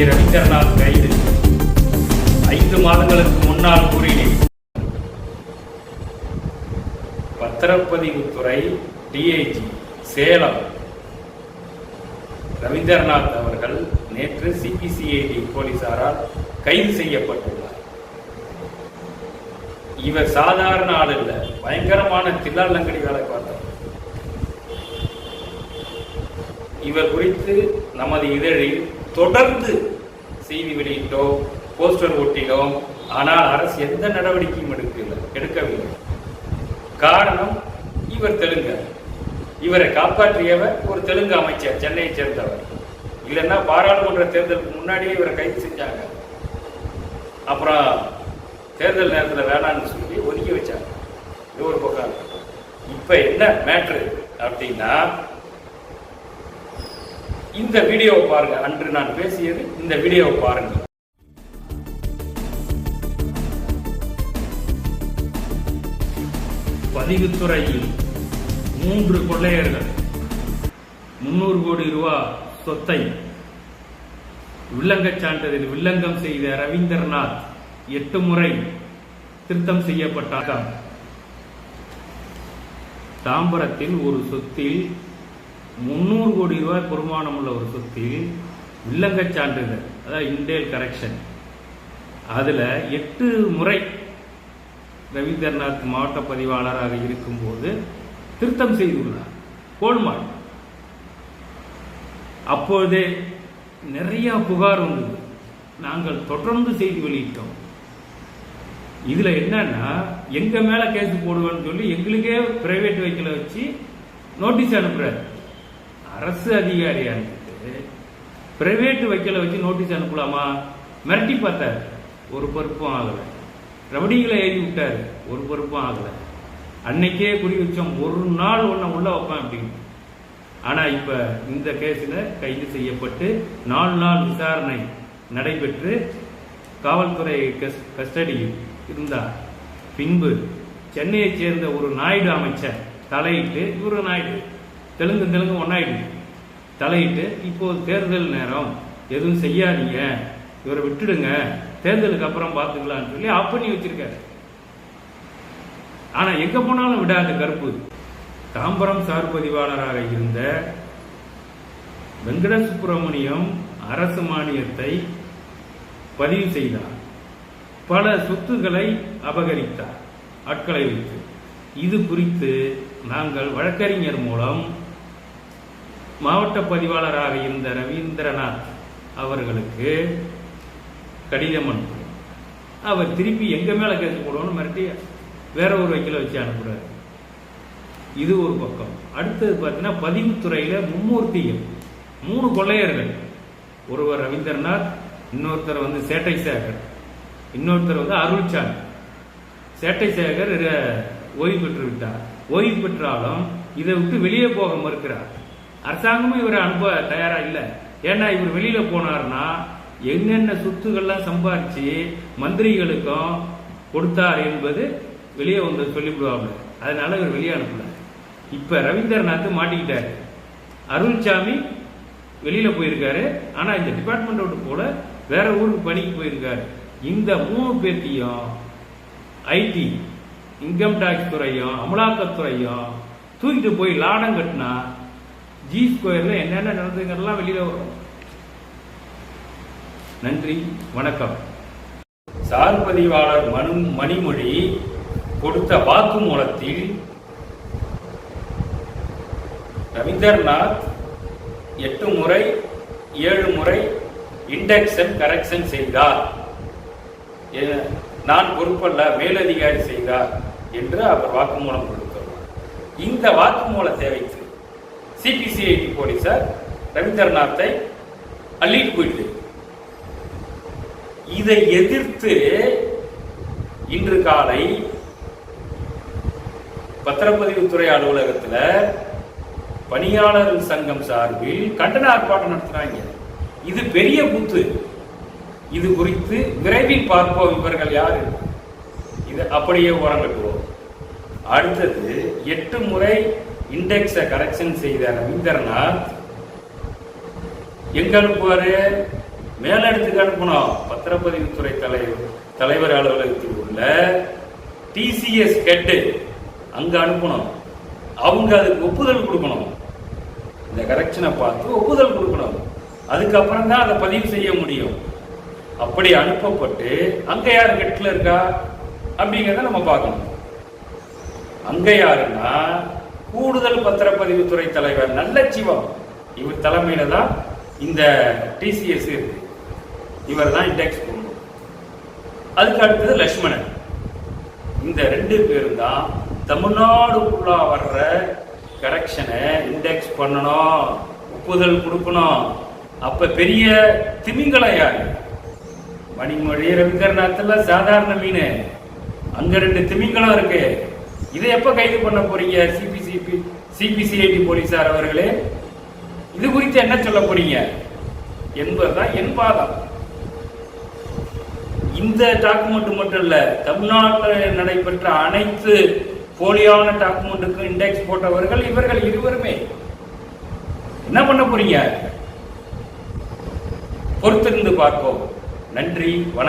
D Rabindranath கைது ஐந்து மாதங்களுக்கு முன்னால் கூறினேன். பத்திரப்பதிவுத்துறை டிஐஜி சேலம். ரவீந்திரநாத் அவர்கள் நேற்று சிபிசிஐடி போலீசாரால் கைது செய்யப்பட்டுள்ளார். இவர் சாதாரண ஆள் இல்ல பயங்கரமான தில்லாலங்கடி வேலை பார்த்தவர் இவர் குறித்து நமது இதழில் தொடர்ந்து செய்தி வெளியிட்டோம் போஸ்டர் ஒட்டினோ ஆனால் அரசு எந்த நடவடிக்கையும் எடுக்கவில்லை எடுக்கவில்லை. காரணம் இவர் தெலுங்கர் இவரை காப்பாற்றியவர் ஒரு தெலுங்கு அமைச்சர் சென்னையை சேர்ந்தவர். இல்லைன்னா பாராளுமன்ற தேர்தலுக்கு முன்னாடியே இவரை கைது செஞ்சாங்க. அப்புறம் தேர்தல் நேரத்தில் வேணாம்னு சொல்லி ஒதுக்கி வச்சாங்க. இது ஒரு பக்கம். இப்போ இப்ப என்ன மேட்ரு அப்படின்னா இந்த வீடியோவை பாருங்க. அன்று நான் பேசியது இந்த வீடியோவை பாருங்க. பதிவுத்துறையில் மூன்று கொள்ளையர்கள். முன்னூறு கோடி ரூபா சொத்தை வில்லங்கச் சான்றிதழ் வில்லங்கம் செய்த ரவீந்திரநாத் எட்டு முறை திருத்தம் செய்யப்பட்டார். தாம்பரத்தில் ஒரு சொத்தில் முந்நூறு கோடி ரூபாய் பெருமானம் உள்ள ஒரு சொத்தில் வில்லங்கச் சான்றிதழ் அதாவது இண்டேல் கரெக்ஷன். அதில் எட்டு முறை ரவீந்திரநாத் மாவட்ட பதிவாளராக இருக்கும்போது திருத்தம் செய்துள்ளார். கோல்மால். அப்போதே நிறைய புகார் வந்தது. நாங்கள் தொடர்ந்து செய்தி வெளியிட்டோம். இதுல என்னன்னா எங்க மேல கேஸ் போடுவேன்னு சொல்லி எங்களுக்கே பிரைவேட் வெஹிக்கிளை வச்சு நோட்டீஸ் அனுப்புறாரு. அரசு அதிகாரியா இருந்துட்டு பிரைவேட் வெஹிக்கிளை வச்சு நோட்டீஸ் அனுப்பலாமா? மிரட்டி பார்த்தாரு. ஒரு பொறுப்பும் ஆகலை. ரவுடிகளை எழுதி விட்டார். ஒரு பொறுப்பும் ஆகலை. அன்னைக்கே குறி வச்சோம் ஒரு நாள் ஒன்ன உள்ள வைப்பேன் அப்படின்னு. ஆனால் இப்போ இந்த கேஸில் கைது செய்யப்பட்டு நாலு நாள் விசாரணை நடைபெற்று காவல்துறை கஸ்- கஸ்டடியில் இருந்தார். பின்பு சென்னையைச் சேர்ந்த ஒரு நாயுடு அமைச்சர் தலையிட்டு இவரு நாயுடு தெலுங்கு தெலுங்கு ஒன்றாயிடுது தலையிட்டு இப்போது தேர்தல் நேரம். எதுவும் செய்யாதீங்க. இவரை விட்டுடுங்க. தேர்தலுக்கு அப்புறம் பார்த்துக்கலாம்னு சொல்லி ஆஃப் பண்ணி வச்சிருக்காரு. ஆனால் எங்கே போனாலும் விடாது கருப்பு. தாம்பரம் சார் பதிவாளராக இருந்த வெங்கட சுப்பிரமணியம் அரசு மானியத்தை பதிவு செய்தார். பல சொத்துக்களை அபகரித்தார். ஆட்களை வைத்து. இது குறித்து நாங்கள் வழக்கறிஞர் மூலம் மாவட்ட பதிவாளராக இருந்த ரவீந்திரநாத் அவர்களுக்கு கடிதம் அனுப்புகிறோம் அவர் திருப்பி எங்க மேல கேஸ் போடுவோம்னு மிரட்டி வேற ஒரு வக்கீல வச்சு அனுப்புறாரு. இது ஒரு பக்கம். அடுத்தது பார்த்தீங்கன்னா பதிவுத்துறையில மும்மூர்த்திகள் மூணு கொள்ளையர்கள். ஒருவர் ரவீந்திரநாத் இன்னொருத்தர் வந்து சேட்டை சேகர் இன்னொருத்தர் வந்து அருள்சாமி. சேட்டை சேகர் ஓய்வு பெற்று விட்டார் ஓய்வு பெற்றாலும் இதை விட்டு வெளியே போக மறுக்கிறார். அரசாங்கமும் இவரை அனுப்ப தயாரா இல்லை. ஏன்னா இவர் வெளியில போனார்னா என்னென்ன சொத்துக்கள்லாம் சம்பாரிச்சு மந்திரிகளுக்கும் கொடுத்தார் என்பது வெளியே வந்து சொல்லிவிடுவாங்க அதனால இவர் வெளியே அனுப்பல. இப்ப ரவீந்திரநாத் மாட்டிக்கிட்டாரு. அருள்சாமி வெளியில போயிருக்காரு. ஆனா இந்த டிபார்ட்மெண்ட் விட்டு போல வேற ஊருக்கு பணிக்கு போயிருக்காரு. இந்த மூணு பேர்த்தையும் ஐடி இன்கம் டாக்ஸ் துறையும் அமலாக்கத்துறையும் தூக்கிட்டு போய் லாடம் கட்டினா ஜி ஸ்கொயர்ல என்னென்ன நடந்ததுங்கிறதெல்லாம் வெளியில வரும். நன்றி வணக்கம். சார் பதிவாளர் மனு மணிமொழி கொடுத்த வாக்குமூலத்தில் ரவீந்திரநாத் எட்டு முறை ஏழு முறை இண்டெக்ஷன் கரெக்ஷன் செய்தார். நான் பொறுப்பல்ல மேலதிகாரி செய்தார் என்று அவர் வாக்குமூலம் கொடுத்தார். இந்த வாக்குமூல வைத்து சிபிசிஐடி போலீசார் ரவீந்திரநாத்தை அள்ளிட்டு போயிட்டு இதை எதிர்த்து இன்று காலை பத்திரப்பதிவுத்துறை அலுவலகத்தில் பணியாளர் சங்கம் சார்பில் கண்டன ஆர்ப்பாட்டம் நடத்துறாங்க. இது பெரிய கூத்து இது குறித்து விரைவில் பார்ப்போம் இவர்கள் யாரு. இது அப்படியே ஓரங்கட்டுவோம். அடுத்தது எட்டு முறை இண்டெக்ஸை கரெக்ஷன் செய்த ரவீந்திரநாத் எங்க அனுப்புவாரு? மேலிடத்துக்கு அனுப்பணும் பத்திரப்பதிவுத்துறை தலைவர் தலைவர் அலுவலகத்தில் உள்ள டிசிஎஸ் கெட்டு அங்க அனுப்பணும் அவங்க அதுக்கு ஒப்புதல் கொடுக்கணும். இந்த கரெக்ஷனை பார்த்து ஒப்புதல் கொடுக்கணும். அதுக்கப்புறம் தான் அதை பதிவு செய்ய முடியும். அப்படி அனுப்பப்பட்டு அங்க யார் கெட்டில் இருக்கா? அப்படிங்கிறத நம்ம பார்க்கணும். அங்க யாருன்னா கூடுதல் பத்திரப்பதிவுத்துறை தலைவர் நல்ல சிவம் இவர் தலைமையில தான் இந்த டிசிஎஸ் இருக்கு. இவர் தான் இண்டெக்ஸ் பண்ணணும் அதுக்கு அடுத்தது லட்சுமணன் இந்த ரெண்டு பேரும் தான் தமிழ்நாடுக்குள்ளா வர்ற கரெக்ஷனை இண்டெக்ஸ் பண்ணணும். ஒப்புதல் கொடுக்கணும். அப்ப பெரிய திமிங்கலம் யாரு? மணிமொழி ரவீந்திரநாத்ல சாதாரண மீன். அங்க ரெண்டு திமிங்கலம் இருக்கு. இதை எப்போ கைது பண்ண போறீங்க? சிபிசிபி சிபிசிஐடி போலீசார் அவர்களே. இது குறித்து என்ன சொல்ல போறீங்க? என்பதுதான் என் பாதம். இந்த டாக்குமெண்ட் மட்டும் இல்ல தமிழ்நாட்டில் நடைபெற்ற அனைத்து போலியான டாக்குமெண்ட்டுக்கும் இண்டெக்ஸ் போட்டவர்கள் இவர்கள் இருவருமே. என்ன பண்ண போறீங்க? பொறுத்திருந்து பார்ப்போம். நன்றி வணக்கம்.